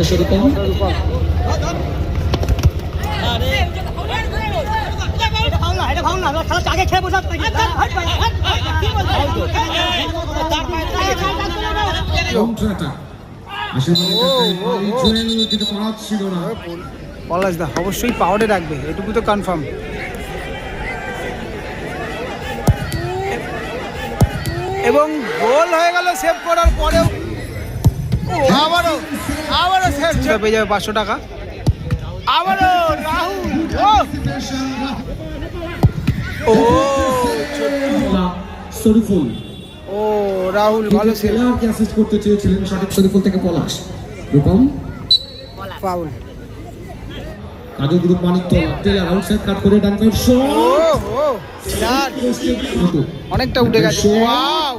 উদ্দেশ্য রূপম। অবশ্যই পাওয়ারে রাখবে এটুকু তো কনফার্ম এবং গোল হয়ে গেল সেভ করার পরেও আবারও আবারও সেভ পেয়ে যাবে পাঁচশো টাকা। আবারও রাহুল ও! ও শরীফুল ও রাহুল ভালো খেলোয়াড়কে অ্যাসিস্ট করতে চেয়েছিলেন সঠিক শরীফুল থেকে পলাশ? রূপম? ফাউল। কাজু গ্রুপ মানিক তো টেলার আউটসাইড কাট করে ডান শট অনেকটা উঠে গেছে। Wow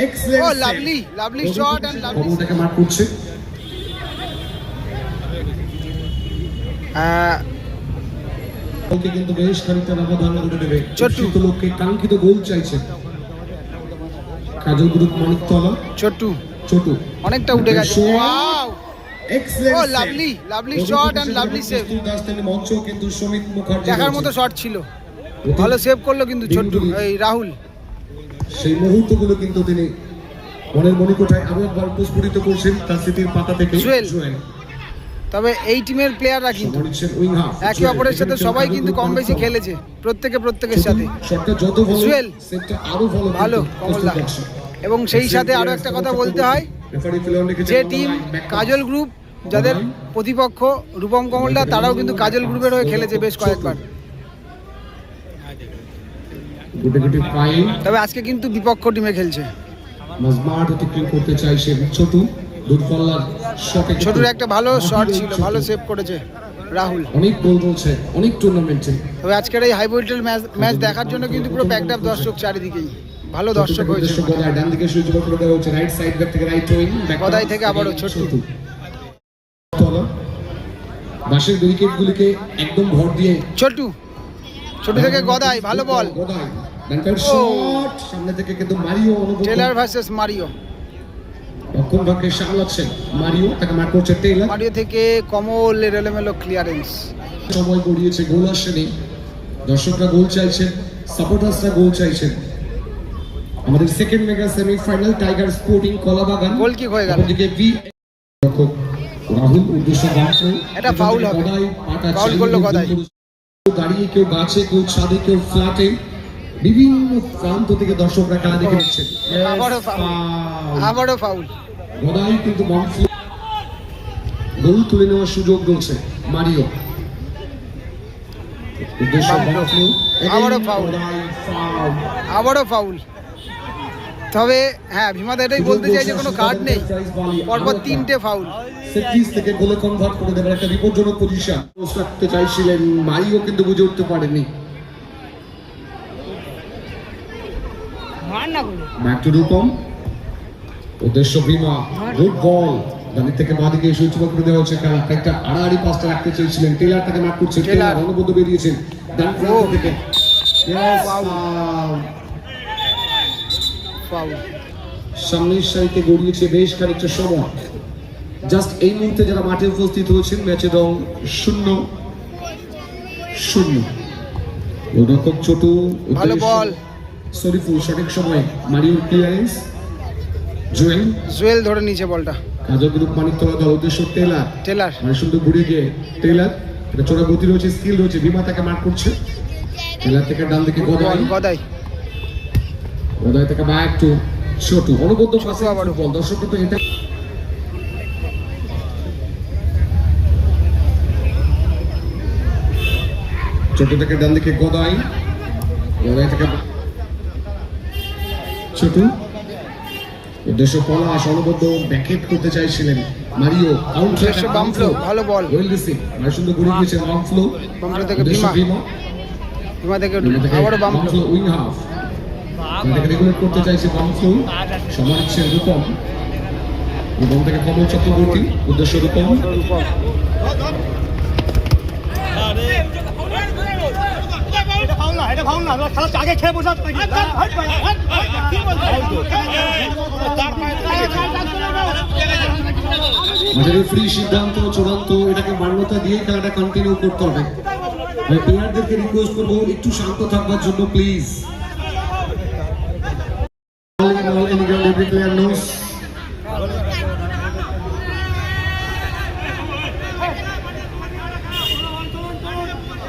oh excellent lovely lovely shot and lovely কমলটাকে mark করছে। ওকে কিন্তু বেশ খানিকটা ব্যবধান করে দেবে ছোট্টু। ছোট্ট লোককে কাঙ্ক্ষিত গোল চাইছে। কাজল গ্রুপ মানিকতলা। ছোট্টু ছোট অনেকটা উঠে গেছে. Wow excellent oh lovely lovely shot and lovely save মঞ্চ কিন্তু সুমিত মুখার্জি দেখার মতো শট ছিল। ভালো সেভ করল কিন্তু ছোট্টু এই রাহুল। সেই মুহূর্তগুলো কিন্তু তিনি মনের মণিকোঠায় আরও একবার প্রস্ফুটিত করছেন তার স্মৃতির পাতা থেকে জুয়েল। তবে এই টিমের প্লেয়াররা কিন্তু একে অপরের সাথে সবাই কিন্তু কম বেশি খেলেছে প্রত্যেকে প্রত্যেকের সাথে। ভালো জুয়েল। ভালো ভালো কমলদা। এবং সেই সাথে আরও একটা কথা বলতে হয় যে টিম। কাজল গ্রুপ যাদের প্রতিপক্ষ রূপম কমলদা তারাও কিন্তু কাজল গ্রুপের হয়ে খেলেছে বেশ কয়েকবার। গুটে পায়ে তবে আজকে কিন্তু বিপক্ষ টিমে খেলছে। মজমাট অতিক্রম করতে চাইছেন ছোট দূরপাল্লার শটে ছোটুর একটা ভালো শট ছিল ভালো সেভ করেছে রাহুল। অনেক গোল রয়েছে অনেক টুর্নামেন্টে তবে আজকের এই হাই ভোল্টেজ ম্যাচ ম্যাচ দেখার জন্য কিন্তু পুরো প্যাকড আপ দর্শক চারিদিকেই। ভালো দর্শক হয়েছে। ডান দিকে সুযোগ করে হচ্ছে রাইট সাইড ব্যাক থেকে রাইট উইং গদাই থেকে আবারও ছোট্টু। তলা। বাসের ব্যারিকেড একদম ভর দিয়ে ছোটু। ছোটু থেকে গদাই ভালো বল। সামনে থেকে কিন্তু মারিও টেলার ভার্সেস মারিও। রক্ষণ ভাগ্যে সামলাচ্ছেন মারিও তাকে মার করছে টেইলার মারিও থেকে কমল এলোমেলো ক্লিয়ারেন্স সময় গড়িয়েছে গোল আসেনি। দর্শকরা গোল চাইছেন সাপোর্টার্সরা গোল চাইছেন। আমাদের second mega semifinal tiger sporting Kalabagan. Goal kick হয়ে গেল। ভি রাহুল উদ্দেশ্য এটা foul হবে। করল গদাই। দাঁড়িয়ে কেউ গাছে কেউ ছাদে কেউ ফ্ল্যাটে। বিভিন্ন প্রান্ত থেকে দর্শকরা খেলা দেখে নিচ্ছেন। আবারও ফাউল গদাই কিন্তু গোল তুলে নেওয়ার সুযোগ রয়েছে মারিও। আবারও foul। আবারও ফাউল তবে হ্যাঁ ভীমাদা এটাই বলতে চাই যে কোনো কার্ড নেই। পরপর তিনটে ফাউল থেকে গোলে কনভার্ট করে দেবার একটা বিপজ্জনক পজিশন পোস্ট রাখতে চাইছিলেন মারিও কিন্তু বুঝে উঠতে পারেনি ব্যাক টু রূপম উদ্দেশ্য ভীমা। গুড বল ডানি থেকে করে দেওয়া হচ্ছে খেলা। একটা আড়াআড়ি রাখতে চেয়েছিলেন টেলার তাকে করছে টেলার। বেরিয়েছেন ডান থেকে. ফাউল সামনের সারিতে গড়িয়েছে বেশ খানিকটা সময়। জাস্ট এই মুহূর্তে যারা মাঠে উপস্থিত হয়েছেন ম্যাচের রং শূন্য শূন্য। গোলরক্ষক ছোট ভালো বল। সরিফুল সঠিক সময় মারিওর ক্লিয়ারেন্স। জুয়েল। জুয়েল ধরে নিয়েছে বলটা। কাজল গ্রুপ মানিকতলা দল উদ্দেশ্য টেলার। টেলার। মানে সুন্দর ঘুরে গিয়ে টেলার। এটা চোরা গতি রয়েছে স্কিল রয়েছে বিমা তাকে মার্ক করছে। টেলার থেকে ডান দিকে গদাই। গদাই। গদাই থেকে ব্যাক টু ছোট। অনবদ্য ছোটু পাশে। বল দর্শক তো এটা ছোট থেকে ডান দিকে গদাই। গদাই থেকে ছোট। উদ্দেশ্য পলাশ অনবদ্য ব্যাকেট করতে চাইছিলেন মারিও। কাউন্টার উদ্দেশ্য বাম ফ্লো, ভালো বল। ওয়েল রিসিভ মানে সুন্দর ঘুরে গিয়েছে বাম ফ্লো ফ্লো থেকে ভীমা। ভীমা। থেকে আবারও বাম বাম উইং হাফ এটাকে রেগুলেট করতে চাইছে রূপম। থেকে চক্রবর্তী, উদ্দেশ্য রূপম। ফ্রি সিদ্ধান্ত, চূড়ান্ত, এটাকে মান্যতা দিয়ে খেলাটা কন্টিনিউ করতে হবে। প্লেয়ারদেরকে রিকোয়েস্ট করব, একটু শান্ত থাকবার জন্য প্লিজ every player knows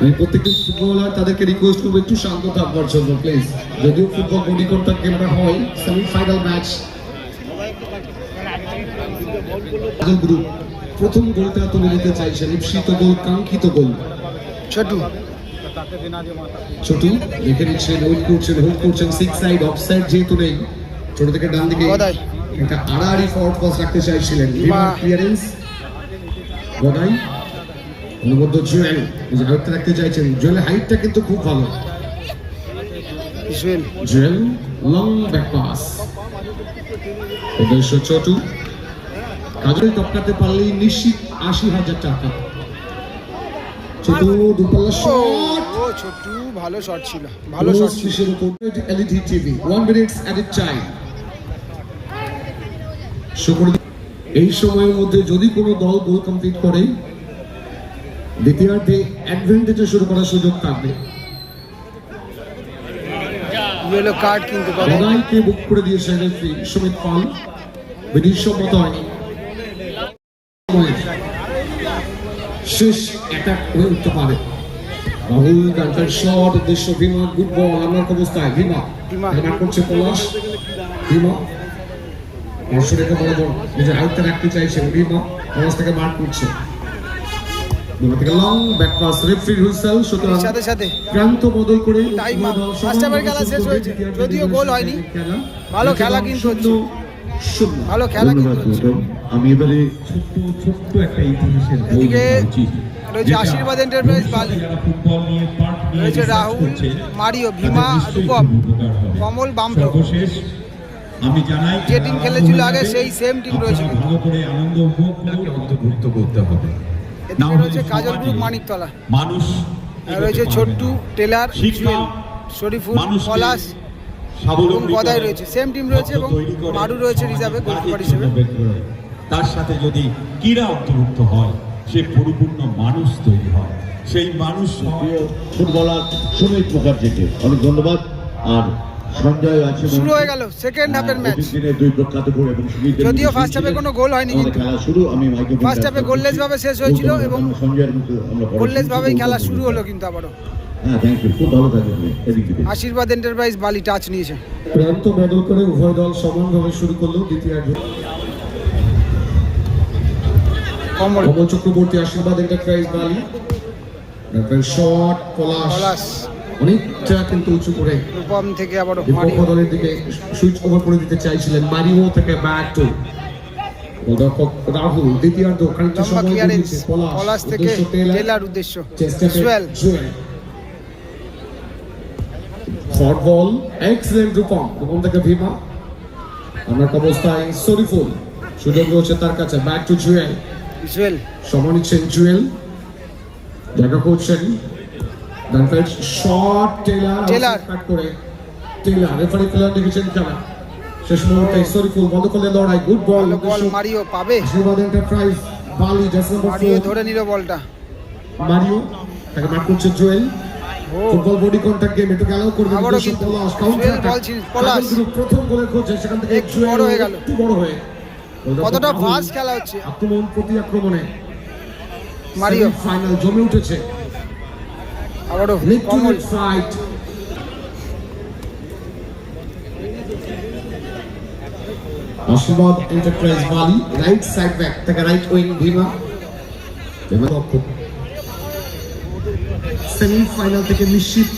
আমি প্রত্যেকটি ফুটবলার তাদেরকে রিকোয়েস্ট করব একটু শান্ত থাকবার জন্য প্লিজ যদিও ফুটবল বডি কন্ট্যাক্ট গেমটা হয় সেমিফাইনাল ম্যাচ গ্রুপ প্রথম গোলটা তুলে নিতে চাইছেন ঈপ্সিত গোল কাঙ্ক্ষিত গোল। ছোটু। ছোটু দেখে নিচ্ছেন হোল্ড করছেন হোল্ড করছেন সিক্স সাইড অফ সাইড যেহেতু নেই। ছোট থেকে ডান দিকে একটা আড়াআড়ি ফরওয়ার্ড পাস রাখতে চাইছিলেন। ক্লিয়ারেন্স গদাই অনুবদ্ধ জুয়েল হাইটটা রাখতে চাইছেন। জুয়েলের হাইটটা কিন্তু খুব ভালো। Jewel. Jewel long back pass উদ্দেশ্য ছোটু কাজল টপকাতে পারলেই নিশ্চিত আশি হাজার টাকা। ছোটু দুপাল্লা শট ও ছোটু ভালো শট ছিল। ভালো শট ছিল। LED TV one minutes at time এই সময়ের মধ্যে যদি কোনো দল গোল কমপ্লিট করে দ্বিতীয়ার্ধে অ্যাডভান্টেজে শুরু করার সুযোগ থাকবে। ইয়েলো কার্ড কিন্তু গদাইকে বুক করে দিয়েছে রেফারি সুমিত পাল। হয়নি শেষ অ্যাটাক হয়ে উঠতে পারে। রাহুল গান্টার শট উদ্দেশ্য ভীমা গুড বল আমার অবস্থায়। করছে পলাশ। দর্শকের বরাবর নিজের আয়ত্তে রাখতে চাইছেন ভীমা পলাশ থেকে মার করছে long back pass referee whistle সুতরাং সাথে সাথে প্রান্ত বদল করে Time up. উভয় দল First half এর খেলা শেষ হয়েছে। যদিও গোল হয়নি। ভালো খেলা এবং কিন্তু শূন্য, শূন্য ভালো খেলা কিন্তু ধন্যবাদ হচ্ছে। গৌতম আমি এবারে ছোট্ট ছোট্ট একটা ইতিহাসের এদিকে রয়েছে আশীর্বাদ এন্টারপ্রাইজ বালি। রয়েছে রাহুল, মারিও, ভীমা, রূপম, কমল, বামপ্রো। আমি জানাই যে টিম খেলা খেলেছিল আগে সেই team আপনারা রয়েছে ভালো করে আনন্দ উপভোগ করুন অন্তর্ভুক্ত করতে হবে। না এদিকে হলে রয়েছে কাজল গ্রুপ মানিকতলা। মানুষ রয়েছে ছোট্টু টেলার শরীফুল পলাশ এবং গদাই রয়েছে। সেম টিম রয়েছে এবং মারু রয়েছে রিজার্ভে গোলকিপার হিসেবে। তার সাথে যদি ক্রীড়া অন্তর্ভুক্ত হয় সে পরিপূর্ণ মানুষ তৈরি হয়। সেই মানুষ প্রিয় ফুটবলার সুমিত মুখার্জিকে। অনেক ধন্যবাদ। আর সঞ্জয় আছে শুরু হয়ে গেল সেকেন্ড হাফের ম্যাচ দিনের দুই প্রখ্যাত গোল এবং যদিও ফার্স্ট হাফে কোনো গোল হয়নি কিন্তু। খেলা শুরু আমি মাইকে ফার্স্ট হাফে গোললেস ভাবে শেষ হয়েছিল এবং সঞ্জয়ের মুখে আমরা গোললেস ভাবেই খেলা শুরু হলো কিন্তু আবারও। হ্যাঁ থ্যাংক ইউ খুব ভালো থাকবেন আশীর্বাদ এন্টারপ্রাইজ বালি টাচ নিয়েছে। প্রান্ত বদল করে উভয় দল সমানভাবে শুরু করল দ্বিতীয়ার্ধে কমল। চক্রবর্তী আশীর্বাদ এন্টারপ্রাইজ বালি। শট পলাশ। পলাশ। অনেকটা কিন্তু উঁচু করে রূপম থেকে আবারও বিপক্ষ দলের দিকে সুইচ ওভার করে দিতে চাইছিলেন মারিও থেকে ব্যাক টু। গোলরক্ষক রাহুল দ্বিতীয়ার্ধ খানিকটা সময় দিয়েছে পলাশ পলাশ থেকে উদ্দেশ্য টেলার, টেলার উদ্দেশ্য চেষ্টা Jewel Jewel short ball excellent Rupam Rupam থেকে ভীমা। আমরা অবস্থায় সরিফুল সুযোগ রয়েছে তার কাছে ব্যাক টু জুয়েল জুয়েল সময় নিচ্ছেন জুয়েল জায়গা করছেন ডানফাইট শট টেলার টেলার। কাট করে টেলার রেফারি প্লেয়ার দেখেছেন খেলা। শেষ মুহূর্তে সরিফুল বন্ধ করলে লড়াই গুড বল বল মারিও পাবে। আশীর্বাদ এন্টারপ্রাইজ বালি জাস নাম্বার মারিও ধরে নিল বলটা। মারিও তাকে মার করছে Jewel. Football body contact game একটু গেলেও করবে আবারও কিন্তু পলাশ, পলাশ। প্রথম গোলের খোঁজে সেখান থেকে একটু বড় হয়ে গেল। একটু বড় হয়ে। কতটা ফাস্ট খেলা হচ্ছে। আক্রমণ প্রতি আক্রমণে। মারিও। ফাইনাল জমে উঠেছে। আবারও fight Ashirbad enterprise Bali right side back থেকে right wing Bhima semi final থেকে নিশ্চিত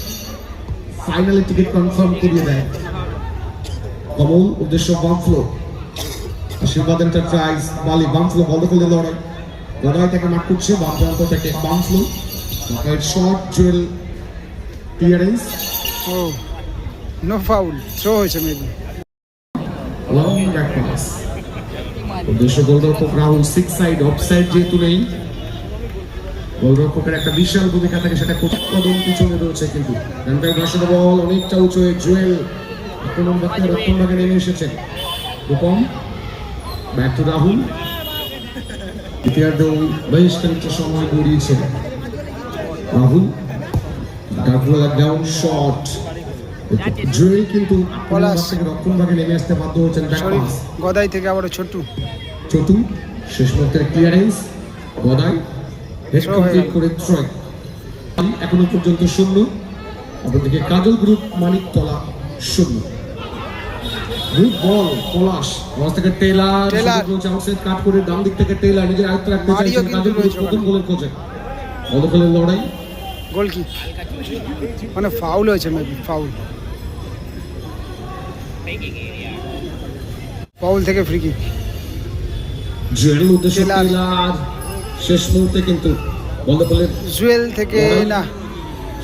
ফাইনালে টিকিট কনফার্ম করিয়ে দেয়। কমল উদ্দেশ্য বামফ্লো। আশীর্বাদ এন্টারপ্রাইজ বালি বামফ্লো বন্ধ করলে লড়াই লড়াই থেকে মাঠ করছে বাম প্রান্ত থেকে বামফ্লো। Short Jewel clearance oh no foul throw হয়েছে মেবি লং ব্যাক পাস উদ্দেশ্য গোলরক্ষক Rahul six side off side যেহেতু নেই গোলরক্ষকের একটা বিশাল ভূমিকা থাকে সেটা কোটি কদম পিছনে রয়েছে কিন্তু। রানটাই ভাসনে বল অনেকটা উঁচু হয়ে জুয়েল আক্রমণ করতে রক্ষণ ভাগে নেমে এসেছেন রূপম ব্যাক টু রাহুল। দ্বিতীয়ার্ধ বেশ খানিকটা সময় গড়িয়েছে। Rahul down shot. জুয়েল কিন্তু রক্ষণ ভাগে নেমে আসতে বাধ্য হচ্ছেন গদাই থেকে আবারও ছোট্টু। চটু শেষ মুহূর্তে ক্লিয়ারেন্স গদাই হেড কমপ্লিট করে ট্রয় এখনও পর্যন্ত শূন্য। অপরদিকে কাজল গ্রুপ মানিক তলা শূন্য। গুড বল পলাশ। পলাশ থেকে টেলার টেলার। আউটসাইড কাট করে ডান দিক থেকে টেলার নিজের আয়ত্ত রাখতে চাইছেন কাজল গ্রুপ প্রথম গোলের খোঁজে লড়াই। গোল কি? মানে ফাউল হয়েছে মেবি ফাউল ফাউল থেকে ফ্রি কিক শেষ মুহূর্তে কিন্তু জুয়েল থেকে না।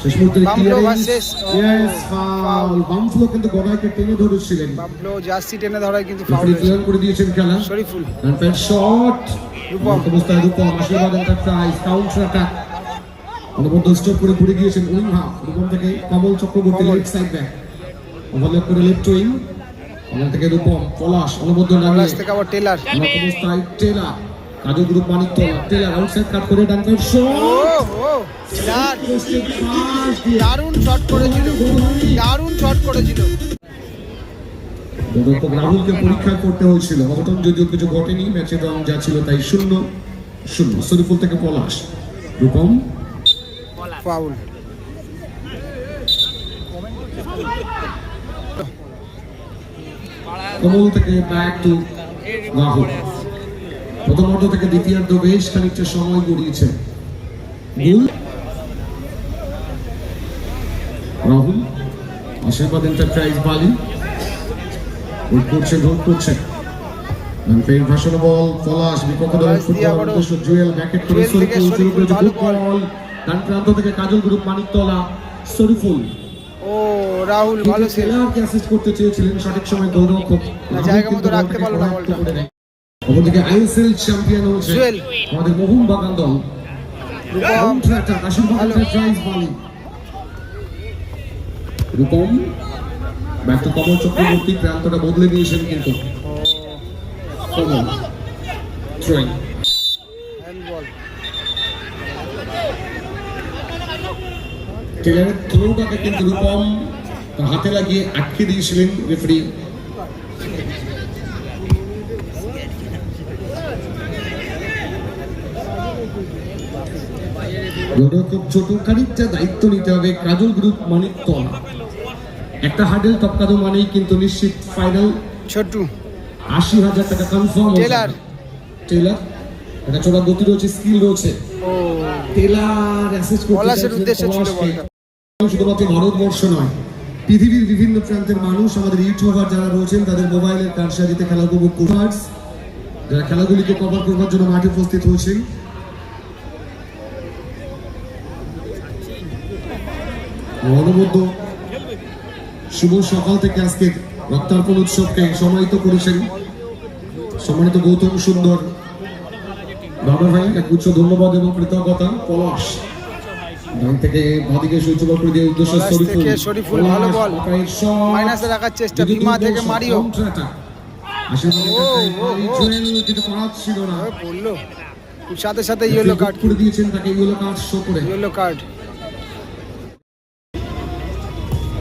শেষ মুহূর্তে বামফ্লো versus, ও, ইয়েস ফাউল বামফ্লো কিন্তু গদাইকে টেনে ধরেছিলেন। বাবলো জার্সি টেনে ধরায় কিন্তু ফাউল ক্লিয়ার করে দিয়েছেন খেলা। শরীফুল। শট রূপম। অবস্থায় Rupam Ashirbad enterprise counter attack অনবদ্য স্টপ করে ঘুরে গিয়েছেন উইং হাফ রূপম থেকে Kamal Chakraborty left side back overlap করে লেফট উইং ওখান থেকে রূপম পলাশ অনবদ্য পলাশ নামিয়ে থেকে আবার টেলার। অবস্থায় Taylor. Kaju group Manik Taylor outside cut করে শট ও দারুণ শট করেছিল। দারুণ শট করেছিল। রাহুলকে পরীক্ষা করতে হয়েছিল। অঘটন যদিও কিছু ঘটেনি ম্যাচের রং যা ছিল তাই শূন্য শূন্য। শরীফুল থেকে পলাশ। রূপম ফাউল কমল থেকে ব্যাক টু রাহুল। প্রথমার্ধ থেকে দ্বিতীয়ার্ধ বেশ খানিকটা সময় গড়িয়েছে। রাহুল আশীর্বাদ এন্টারপ্রাইজ বালি। করছে গোল করছে। ফের ভাষণ বল পলাশ বিপক্ষ দলের ফুটবল জুয়েল ব্যাকেট করে শুরু করেছে গুড বল ডান প্রান্ত থেকে কাজল গ্রুপ মানিকতলা শরীফুল। ও রাহুল ভালো কিন্তু সেভ অ্যাসিস্ট করতে চেয়েছিলেন? সঠিক সময় গোলরক্ষক জায়গা মতো রাখতে পারল না বলটা। অপরদিকে আইএসএল চ্যাম্পিয়ন জুয়েল। আমাদের মোহনবাগান দল। রূপম। অ্যাটাক আশীর্বাদ ভালো। Enterprise Bali. Rupam back to Kamal Chakraborty প্রান্তটা বদলে দিয়েছেন কিন্তু। কমল। থ্রোয়িং টেলারের থ্রোটাকে কিন্তু রূপম তার হাতে লাগিয়ে আটকে দিয়েছিলেন রেফারি। খুব ছোট দায়িত্ব নিতে হবে কাজল গ্রুপ মানিক তলা একটা হার্ডেল টপকানো মানেই কিন্তু নিশ্চিত ফাইনাল। ছোট্টু। আশি হাজার টাকা কনফার্ম টেলার। টেলার এটা চোরা গতি রয়েছে স্কিল রয়েছে। টেলার অ্যাসিস্ট করতে পলাশের উদ্দেশ্যে ছিল বলটা। শুধুমাত্র ভারতবর্ষ নয়, পৃথিবীর বিভিন্ন প্রান্তের মানুষ, আমাদের ইউটিউবার যারা রয়েছেন, তাদের মোবাইলের কারসাজিতে খেলা উপভোগ যারা খেলাগুলিকে কভার করবার জন্য মাঠে উপস্থিত হয়েছেন। অনবদ্য শুভ সকাল থেকে আজকে রক্তার্পণ উৎসবকে সমাহিত করেছেন সম্মানিত গৌতম সুন্দর বাবা ভাই, এক উচ্চ ধন্যবাদ এবং কৃতজ্ঞতা। পলাশ। ডান থেকে বাদিকে সূচনা করে দিয়ে উদ্দেশ্য শরীফুল। শরীফুল, ভালো বল। মাইনাসে রাখার চেষ্টা, ভীমা থেকে মারিও। সাথে সাথে ইয়েলো কার্ড করে দিয়েছেন তাকে ইয়েলো কার্ড শো করে। ইয়েলো কার্ড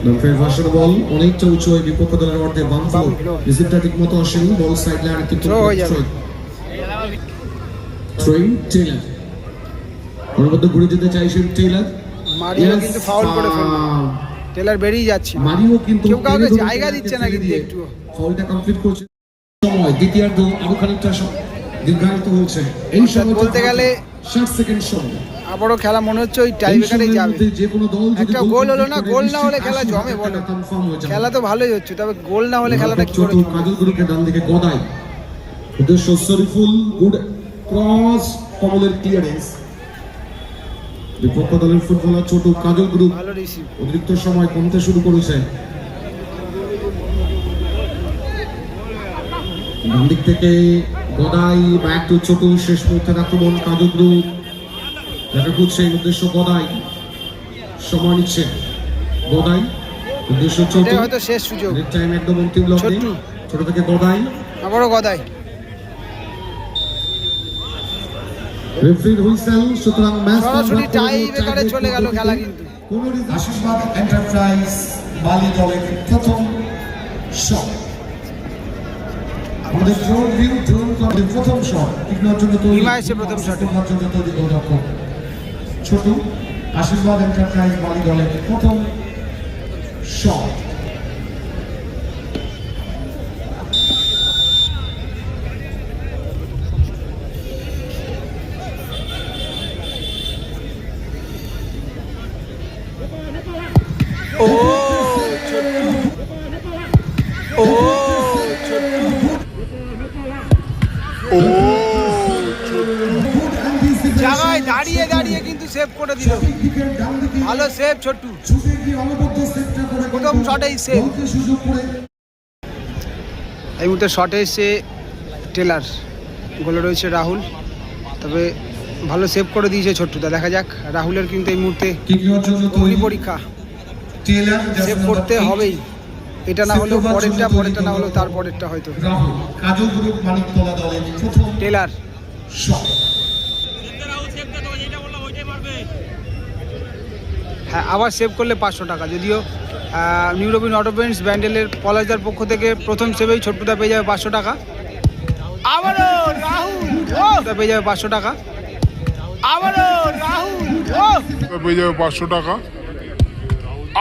ডক্টর ভাষণ বল অনেকটা উঁচু হয়ে বিপক্ষ দলের অর্ধে বাম ফ্লো রিসিভটা ঠিক মতো আসেনি বল সাইড লাইন কিন্তু যাবে। থ্রোয়িং ঘুরে যেতে চাইছেন টেলার মারিও কিন্তু ফাউল করে ফেলল। টেলার বেরিয়ে যাচ্ছে। মারিও কিন্তু কেউ কাউকে জায়গা দিচ্ছে না কিন্তু দিয়ে একটুও। ফাউলটা কমপ্লিট করছে। সময় দ্বিতীয়ার্ধ আরও খানিকটা দীর্ঘায়িত হয়েছে। এই সময় বলতে গেলে- ষাট সেকেন্ড সময়। আবারও খেলা মনে হচ্ছে ওই এই টাইব্রেকারে যাবে। যে কোনো দল যদি একটা গোল হলো না, গোল না হলে খেলা জমে বলো। খেলা তো ভালোই হচ্ছে তবে গোল না হলে খেলাটা কি করে কাজল গুরুকে ডান দিকে গদাই উদ্দেশ্য শরীফুল গুড ক্রস কমলের ক্লিয়ারেন্স বিপক্ষ দলের ফুটবলার ছোট কাজল গ্রুপ অতিরিক্ত সময় কমতে শুরু করেছে। ডান দিক থেকে গদাই ব্যাক টু ছোট শেষ মুহূর্তের আক্রমণ কাজল গ্রুপ। দেখা করছে এই উদ্দেশ্য গদাই। সময় নিচ্ছে গদাই। উদ্দেশ্য ছোট। হয়তো শেষ সুযোগ। টাইম একদম অন্তিম লগ্নে। ছোট থেকে গদাই। আবারও গদাই। রেফারির হুইসেল সুতরাং ম্যাচ সরাসরি টাই ব্রেকারে চলে গেল খেলা কিন্তু। আশীর্বাদ এন্টারপ্রাইজ বালি দলের প্রথম শট আমাদের ড্রোন ভিউ ড্রোন ক্লাবের প্রথম শট টিকনোর জন্য তৈরি হিমা প্রথম shot। টিকনোর জন্য তৈরি গোলরক্ষক ছোট আশীর্বাদ এন্টারপ্রাইজ বালি দলের প্রথম শট সেভ করে দিল। ভালো সেভ ছোট্টু। প্রথম শটেই সেভ এই মুহূর্তে শটে এসে টেলার গোলে রয়েছে রাহুল। তবে ভালো সেভ করে দিয়েছে ছোট্টুদা দেখা যাক রাহুলের কিন্তু এই মুহূর্তে অগ্নি পরীক্ষা। সেভ করতে হবেই। এটা না হলেও পরেরটা পরেরটা না হলেও তার পরেরটা হয়তো টেলার শট হ্যাঁ আবার সেভ করলে পাঁচশো টাকা। যদিও নিউরোবিন অটোপেন্টস ব্যান্ডেলের পলাশদার পক্ষ থেকে প্রথম সেভেই ছোট্টুদা পেয়ে যাবে পাঁচশো টাকা। আবারও রাহুল পেয়ে যাবে পাঁচশো টাকা। আবারও রাহুল পেয়ে যাবে পাঁচশো টাকা।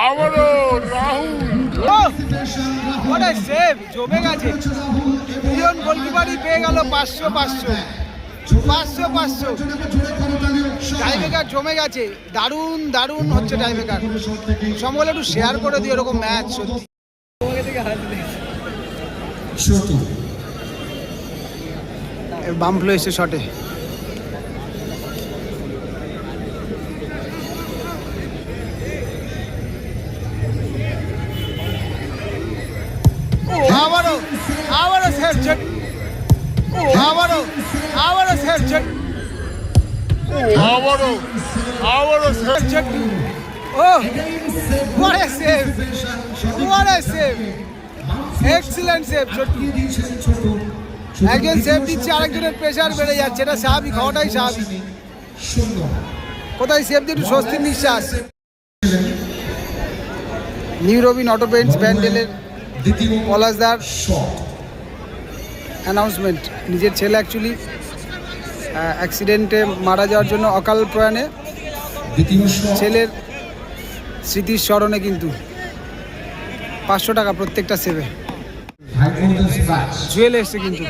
আবারও রাহুল ও! সেভ জমে গেছে। দুজন গোলকিপারই পেয়ে গেল পাঁচশো পাঁচশো। পাঁচশো পাঁচশো। টাইমেকার জমে গেছে। দারুণ দারুণ হচ্ছে টাইমেকার সম্ভব একটু শেয়ার করে দিও, এরকম ম্যাচ সত্যি। ছোট বামফ্লো এসে শটে আবারও আবারও আবারও আবারও সেভ ছেট আবারও আবারও ছেট oh save what a save excellent save একজন সেভ দিচ্ছে আরেকজনের প্রেশার বেড়ে যাচ্ছে। এটা স্বাভাবিক হওয়াটাই স্বাভাবিক। কোথায় সেভ দিয়ে একটু স্বস্তির নিঃশ্বাস। নিউ রবিন অটো পেন্টস ব্যান্ডেলের পলাশদার অ্যানাউন্সমেন্ট নিজের ছেলে অ্যাকচুয়ালি অ্যাক্সিডেন্টে মারা যাওয়ার জন্য অকাল প্রয়াণে ছেলের স্মৃতির স্মরণে কিন্তু পাঁচশো টাকা প্রত্যেকটা ম্যাচ জুয়েল এসছে কিন্তু।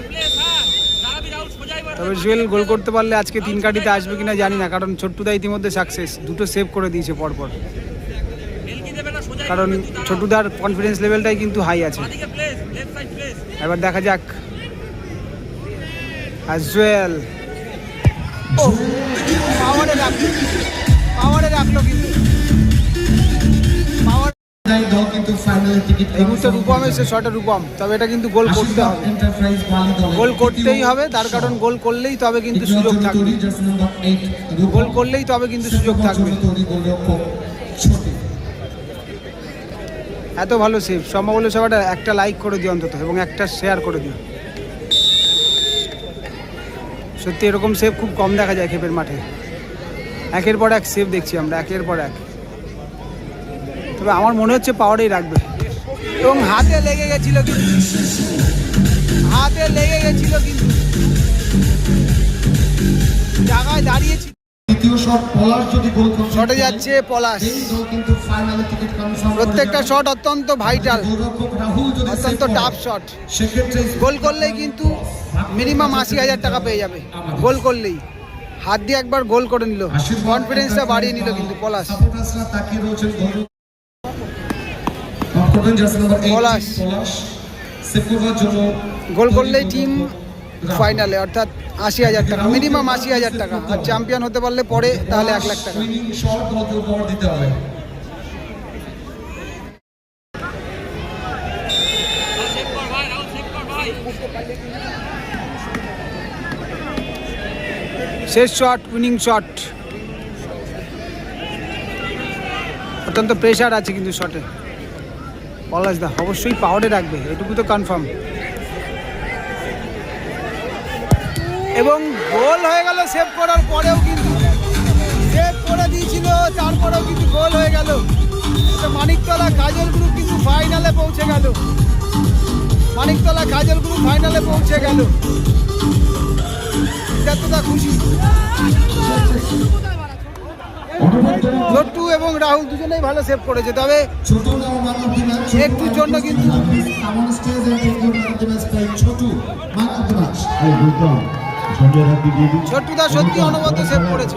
তবে জুয়েল গোল করতে পারলে আজকে তিন কাটিতে আসবে কিনা জানি না, কারণ ছোট্টুদা ইতিমধ্যে সাকসেস দুটো সেভ করে দিয়েছে পরপর। কারণ ছোট্টুদার কনফিডেন্স লেভেলটাই কিন্তু হাই আছে। এবার দেখা যাক। আর জুয়েল ও পাওয়ারে রাখল। পাওয়ারে রাখল কিন্তু। পাওয়ার তাই দল কিন্তু ফাইনালের টিকিট এই মুহূর্তে রূপম এসে শটে রূপম। তবে এটা কিন্তু গোল করতে হবে। গোল করতেই হবে তার কারণ গোল করলেই তবে কিন্তু সুযোগ থাকবে। জার্সি নাম্বার 8 গোল করলেই তবে কিন্তু সুযোগ থাকবে। এত ভালো সেভ সম্ভব হলে সবাই একটা লাইক করে দিও অন্তত এবং একটা শেয়ার করে দিও। সত্যি এরকম সেভ খুব কম দেখা যায় খেপের মাঠে। একের পর এক সেভ দেখছি আমরা একের পর এক। তবে আমার মনে হচ্ছে পাওয়ারেই রাখবে। এবং হাতে লেগে গেছিল কিন্তু। হাতে লেগে গেছিল কিন্তু। জায়গায় দাঁড়িয়েছি। শট যাচ্ছে পলাশ। প্রত্যেকটা শট অত্যন্ত ভাইটাল অত্যন্ত টাফ শট সেক্ষেত্রে গোল করলেই কিন্তু মিনিমাম আশি হাজার টাকা পেয়ে যাবে। গোল করলেই। হাত দিয়ে একবার গোল করে নিল। কনফিডেন্সটা বাড়িয়ে নিল কিন্তু পলাশ। সাপোর্টার্সরা তাকিয়ে রয়েছেন গোল অফ করবেন জার্সি নাম্বার 8 পলাশ। গোল করলেই টিম ফাইনালে অর্থাৎ আশি হাজার টাকা। মিনিমাম আশি হাজার টাকা। আর চ্যাম্পিয়ন হতে পারলে পরে তাহলে এক লাখ টাকা। শেষ শট উইনিং শট অত্যন্ত প্রেশার আছে কিন্তু শটে পলাশ দা, অবশ্যই পাওয়ারে রাখবে, এটুকু তো কনফার্ম এবং গোল হয়ে গেল সেভ করার পরেও কিন্তু সেভ করে দিয়েছিল, তারপরেও কিন্তু গোল হয়ে গেল। মানিকতলা কাজল গ্রুপ কিন্তু ফাইনালে পৌঁছে গেল। মানিকতলা কাজল গ্রুপ ফাইনালে পৌঁছে গেল। যতটা খুশি। ছোট্টু এবং রাহুল দুজনেই ভালো সেভ করেছে, তবে একটুর জন্য কিন্তু- ছোট্টু দা সত্যি অনবদ্য সেভ করেছে।